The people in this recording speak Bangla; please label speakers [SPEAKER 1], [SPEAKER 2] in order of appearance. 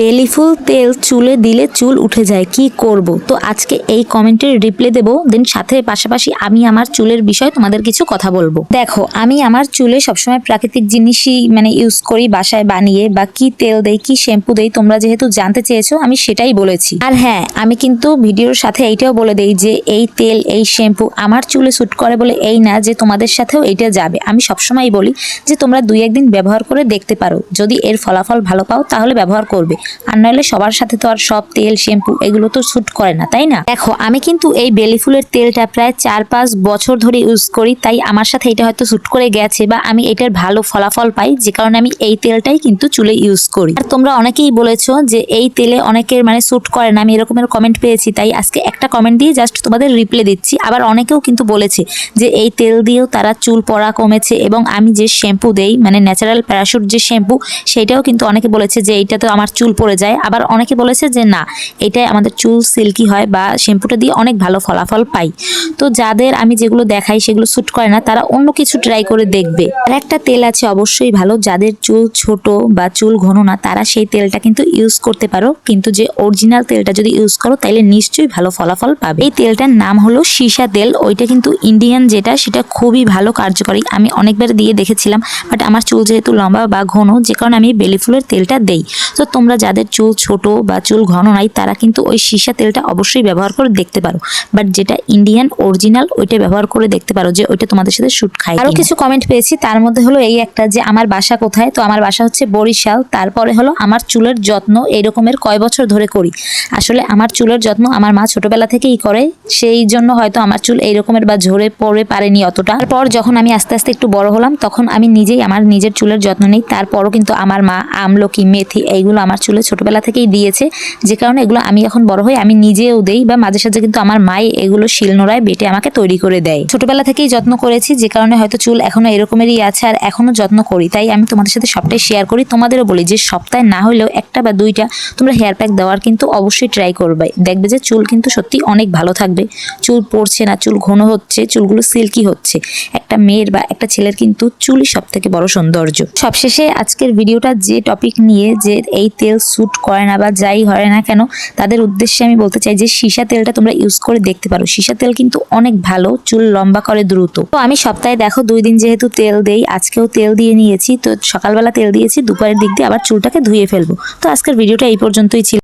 [SPEAKER 1] বেলি ফুল, তেল চুলে দিলে চুল উঠে যায়। কি করব? তো আজকে এই কমেন্টের রিপ্লাই দেবো। দেন সাথে পাশাপাশি আমি আমার চুলের বিষয়ে তোমাদের কিছু কথা বলব। দেখো, আমি আমার চুলে সবসময় প্রাকৃতিক জিনিসই মানে ইউজ করি, বাসায় বানিয়ে বা কি তেল দেই, কি শ্যাম্পু দেই, তোমরা যেহেতু জানতে চেয়েছো, আমি সেটাই বলেছি। আর হ্যাঁ আমি কিন্তু ভিডিওর সাথে এইটাও বলে দেই যে এই তেল, এই শ্যাম্পু আমার চুলে স্যুট করে বলে এই না যে তোমাদের সাথেও এইটা যাবে। আমি সবসময় বলি যে তোমরা দুই একদিন ব্যবহার করে দেখতে পারো। যদি এর ফলাফল ভালো পাও, তাহলে ব্যবহার করবে। আর নইলে সবার সাথে তো আর সব তেল শ্যাম্পু এগুলো তো স্যুট করে না, তাই না? দেখো, আমি কিন্তু এই বেলি ফুলের তেলটা প্রায় চার পাঁচ বছর ধরে ইউজ করি, তাই আমার সাথে এটা হয়তো স্যুট করে গেছে বা আমি এটার ভালো ফলাফল পাই, যে কারণে আমি এই তেলটাই কিন্তু চুলে ইউজ করি। আর তোমরা অনেকেই বলেছ যে এই তেলে অনেকের মানে স্যুট করে না, আমি এরকমের কমেন্ট পেয়েছি, তাই আজকে একটা কমেন্ট দিয়ে জাস্ট তোমাদের রিপ্লাই দিচ্ছি। আবার অনেকেও কিন্তু বলেছে যে এই তেল দিয়েও তারা চুল পড়া কমেছে এবং আমি যে শ্যাম্পু দেই মানে ন্যাচারাল প্যারাশুট যে শ্যাম্পু সেটাও কিন্তু অনেকে বলেছে যে এইটা তো আমার চুল পড়ে যায়। আবার অনেকে বলেছে যে না, এটাই আমাদের চুল সিল্কি হয় বা শ্যাম্পুটা দিয়ে অনেক ভালো ফলাফল পাই। তো যাদের আমি যেগুলো দেখাই সেগুলো স্যুট করে না, তারা অন্য কিছু ট্রাই করে দেখবে। আর একটা তেল আছে অবশ্যই ভালো, যাদের চুল ছোট বা চুল ঘন না, তারা সেই তেলটা কিন্তু ইউজ করতে পারো। কিন্তু যে অরিজিনাল তেলটা যদি ইউজ করো তাহলে নিশ্চয়ই ভালো ফলাফল পাবে। এই তেলটার নাম হলো সীসা তেল। ওইটা কিন্তু ইন্ডিয়ান যেটা সেটা খুবই ভালো কার্যকরী। আমি অনেকবার দিয়ে দেখেছিলাম বাট আমার চুল যেহেতু লম্বা বা ঘন যে কারণে আমি বেলি ফুলের তেলটা দেই। তো তোমরা যাদের চুল ছোট বা চুল ঘন নাই তারা কিন্তু ওই সীসা তেলটা অবশ্যই ব্যবহার করে দেখতে পারো। বাট যেটা ইন্ডিয়ান অরিজিনাল ওইটা ব্যবহার করে দেখতে পারো যে ওইটা তোমাদের সাথে শ্যুট খায় আরও কিছু কমেন্ট পেয়েছি। তার মধ্যে হলো এই একটা যে আমার বাসা কোথায়? তো আমার বাসা হচ্ছে বরিশাল। তারপরে হলো আমার চুলের যত্ন এই রকমের কয় বছর ধরে করি? আসলে আমার চুলের যত্ন আমার মা ছোটবেলা থেকেই করে, সেই জন্য হয়তো আমার চুল এই রকমের বা ঝরে পড়ে পারেনি অতটা। তারপর যখন আমি আস্তে আস্তে একটু বড় হলাম, তখন আমি নিজেই আমার নিজের চুলের যত্ন নিই। তারপরও কিন্তু আমার মা, আমলকি, মেথি এইগুলো আমার চুলে ছোটবেলা থেকেই দিয়েছে। যে কারণে এগুলো আমি এখন বড় হই, আমি নিজেও দেই বা মাঝে সাঝে কিন্তু আমার মাই এগুলো শিলনোড়ায় বেটে আমাকে তৈরি করে দেয়। ছোটবেলা থেকেই যত্ন করেছি, যে কারণে হয়তো চুল এখনও এরকমেরই আছে আর এখনও যত্ন করি। তাই আমি তোমাদের সাথে সবটাই শেয়ার করি। তোমাদেরও বলি যে সপ্তাহে না হলেও একটা বা দুইটা তোমরা হেয়ার প্যাক দেওয়ার কিন্তু অবশ্যই ট্রাই করবে। দেখবে যে চুল কিন্তু সত্যি অনেক ভালো থাকবে। চুল পড়ছে না, চুল ঘন হচ্ছে, চুলগুলো সিল্কি হচ্ছে। একটা মেয়ের বা একটা ছেলের কিন্তু চুলই সব থেকে বড় সৌন্দর্য। সবশেষে আজকের ভিডিওটা যে টপিক নিয়ে যে এই তেল স্যুট করে না বা যাই হয় না কেন, তাদের উদ্দেশ্যে আমি বলতে চাই যে সীসা তেলটা তোমরা ইউজ করে দেখতে পারো। সীসা তেল কিন্তু অনেক ভালো, চুল লম্বা করে দ্রুত। তো আমি সপ্তাহে দেখো দুই দিন যেহেতু তেল দেই, আজকেও তেল দিয়ে নিয়েছি, তো সকালবেলা তেল দিয়েছি, দুপুরের দিক দিয়ে আবার চুলটাকে ধুয়ে ফেলব। তো আজকের ভিডিওটা এই পর্যন্তই ছিল।